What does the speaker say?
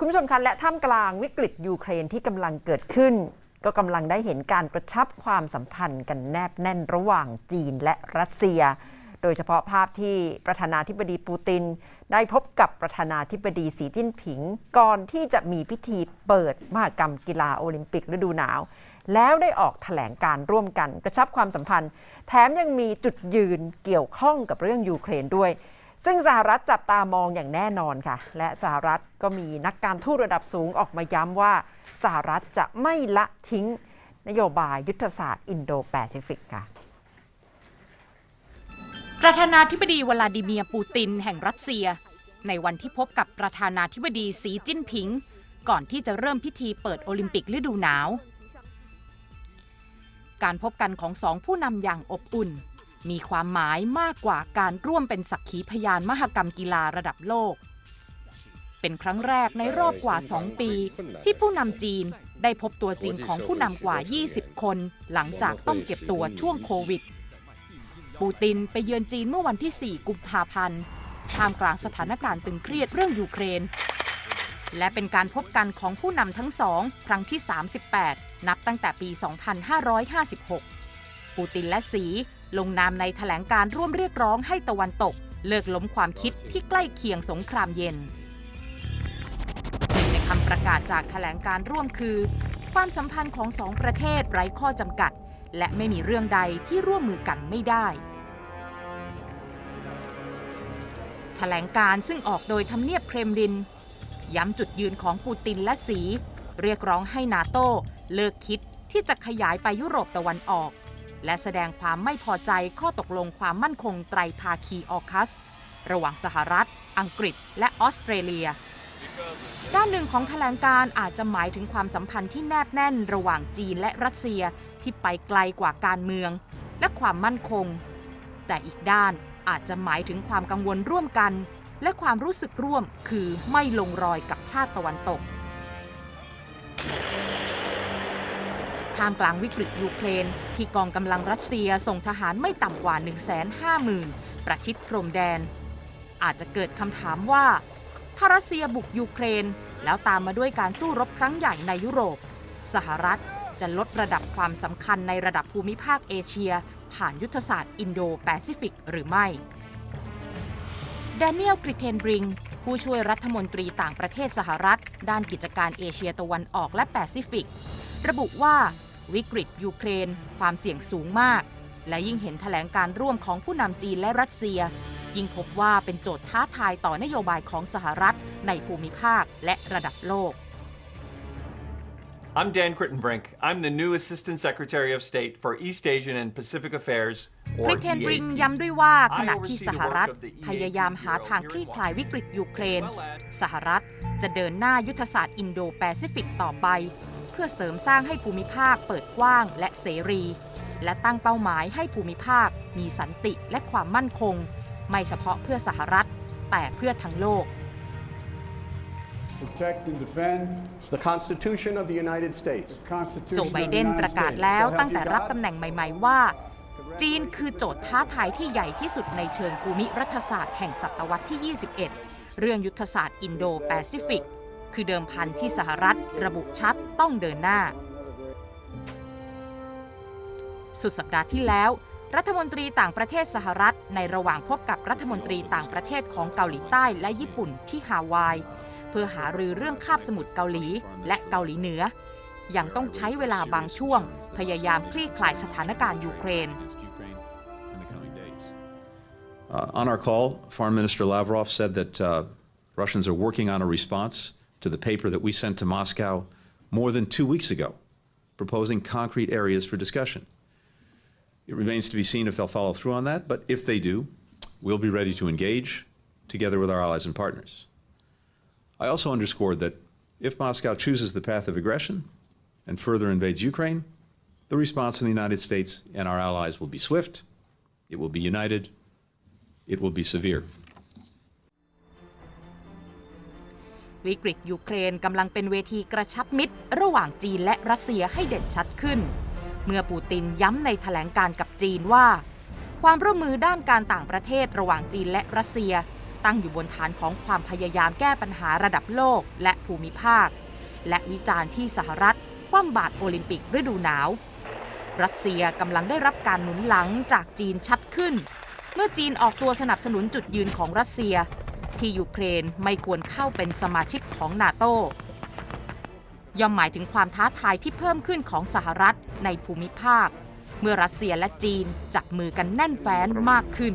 คุณผู้ชมคะและท่ามกลางวิกฤตยูเครนที่กำลังเกิดขึ้น ก็กำลังได้เห็นการกระชับความสัมพันธ์กันแนบแน่นระหว่างจีนและรัสเซีย โดยเฉพาะภาพที่ประธานาธิบดีปูติน ได้พบกับประธานาธิบดีสีจิ้นผิง ก่อนที่จะมีพิธีเปิดมหกรรมกีฬาโอลิมปิกฤดูหนาว แล้วได้ออกแถลงการร่วมกันกระชับความสัมพันธ์ แถมยังมีจุดยืนเกี่ยวข้องกับเรื่องยูเครนด้วย ซึ่งสหรัฐจับตามองอย่างแน่นอนค่ะ และสหรัฐก็มีนักการทูตระดับสูงออกมาย้ำว่า สหรัฐจะไม่ละทิ้งนโยบายยุทธศาสตร์อินโดแปซิฟิกค่ะประธานาธิบดีวลาดิเมียร์ปูตินแห่งรัสเซีย ในวันที่พบกับประธานาธิบดีสีจิ้นผิง ก่อนที่จะเริ่มพิธีเปิดโอลิมปิกฤดูหนาว การพบกันของสองผู้นำอย่างอบอุ่น มีความหมายมากกว่าการร่วมเป็นสักขีพยานมหกรรมกีฬาระดับโลก เป็นครั้งแรกในรอบกว่า 2 ปี ที่ผู้นำจีนได้พบตัวจริงของผู้นำกว่า 20 คน หลังจากต้องเก็บตัวช่วงโควิด ปูตินไปเยือนจีนเมื่อวันที่ 4 กุมภาพันธ์ท่ามกลางสถานการณ์ตึงเครียดเรื่องยูเครน และเป็นการพบกันของผู้นำทั้งสองครั้งที่ 38 นับตั้งแต่ปี 2556 ปูตินและสี ลงนามในแถลงการร่วมเรียกร้องให้ตะวันตก เลิกล้มความคิดที่ใกล้เคียงสงครามเย็นในคำประกาศจากแถลงการร่วมคือ ความสัมพันธ์ของสองประเทศไร้ข้อจำกัด และไม่มีเรื่องใดที่ร่วมมือกันไม่ได้แถลงการซึ่งออกโดยทำเนียบเครมลิน ย้ำจุดยืนของปูตินและสี เรียกร้องให้นาโต้เลิกคิดที่จะขยายไปยุโรปตะวันออก และแสดงความไม่พอใจข้อตกลงความมั่นคงไตรภาคีออคัส ระหว่างสหรัฐ อังกฤษ และออสเตรเลีย ด้านหนึ่งของแถลงการอาจจะหมายถึงความสัมพันธ์ที่แนบแน่นระหว่างจีนและรัสเซียที่ไปไกลกว่าการเมือง และความมั่นคง แต่อีกด้านอาจจะหมายถึงความกังวลร่วมกัน และความรู้สึกร่วมคือไม่ลงรอยกับชาติตะวันตก ท่ามกลางวิกฤตยูเครน ที่กองกำลังรัสเซียส่งทหารไม่ต่ำกว่า 150,000 ประชิดพรมแดน อาจจะเกิดคำถามว่า ถ้ารัสเซียบุกยูเครน แล้วตามมาด้วยการสู้รบครั้งใหญ่ในยุโรป สหรัฐจะลดระดับความสำคัญในระดับภูมิภาคเอเชีย ผ่านยุทธศาสตร์อินโดแปซิฟิกหรือไม่แดเนียลกริเทนบริงผู้ช่วยรัฐมนตรีต่างประเทศสหรัฐ ด้านกิจการเอเชียตะวันออกและแปซิฟิก ระบุว่า วิกฤตยูเครน ความเสี่ยงสูงมาก และยิ่งเห็นแถลงการร่วมของผู้นำจีนและรัสเซีย ยิ่งพบว่าเป็นโจทย์ท้าทายต่อนโยบายของสหรัฐในภูมิภาคและระดับโลก I'm Dan Crittenbrink. I'm the new Assistant Secretary of State for East Asian and Pacific Affairs, ค or ริเทนบริง EAP. ย้ำด้วยว่าขณะที่สหรัฐพยายามหาทางคลี่คลายวิกฤตยูเครน สหรัฐจะเดินหน้ายุทธศาสตร์อินโดแปซิฟิกต่อไปเพื่อเสริมสร้างให้ภูมิภาคเปิดกว้างและเสรี และตั้งเป้าหมายให้ภูมิภาค มีสันติและความมั่นคง ไม่เฉพาะเพื่อสหรัฐ แต่เพื่อทั้งโลก protect and defend the Constitution of the United States. the Constitution โจ of ไบ the เดน United ประกาศ States. แล้ว So help ตั้งแต่ you รับ God. ตำแหน่งใหม่ ๆ ว่า จีนคือโจทย์ท้าทายที่ใหญ่ที่สุดในเชิงภูมิรัฐศาสตร์แห่งศตวรรษที่ 21 เรื่องยุทธศาสตร์อินโดแปซิฟิก คือเดิมพันที่สหรัฐระบุชัดต้องเดินหน้า สุดสัปดาห์ที่แล้ว รัฐมนตรีต่างประเทศสหรัฐ ในระหว่างพบกับรัฐมนตรีต่างประเทศของเกาหลีใต้และญี่ปุ่นที่ฮาวาย เพื่อหารือเรื่องคาบสมุทรเกาหลีและเกาหลีเหนือ ยังต้องใช้เวลาบางช่วง พยายามคลี่คลายสถานการณ์ยูเครน Uh, on our call, Foreign Minister Lavrov said that uh, Russians are working on a response to the paper that we sent to Moscow more than two weeks ago, proposing concrete areas for discussion. It remains to be seen if they'll follow through on that, but if they do, we'll be ready to engage together with our allies and partners. I also underscored that if Moscow chooses the path of aggression and further invades Ukraine, the response from the United States and our allies will be swift, it will be united, it will be severe. วิกฤตยูเครนกำลังเป็นเวทีกระชับมิตร ระหว่างจีนและรัสเซียให้เด่นชัดขึ้น เมื่อปูตินย้ำในแถลงการกับจีนว่า ความร่วมมือด้านการต่างประเทศระหว่างจีนและรัสเซีย ตั้งอยู่บนฐานของความพยายามแก้ปัญหาระดับโลกและภูมิภาค และวิจารณ์ที่สหรัฐคว่ำบาตรโอลิมปิกฤดูหนาว รัสเซียกำลังได้รับการหนุนหลังจากจีนชัดขึ้น เมื่อจีนออกตัวสนับสนุนจุดยืนของรัสเซีย ที่ยูเครนไม่ควรเข้าเป็นสมาชิกของนาโตย่อมหมายถึงความท้าทายที่เพิ่มขึ้นของสหรัฐในภูมิภาค เมื่อรัสเซียและจีนจับมือกันแน่นแฟ้นมากขึ้น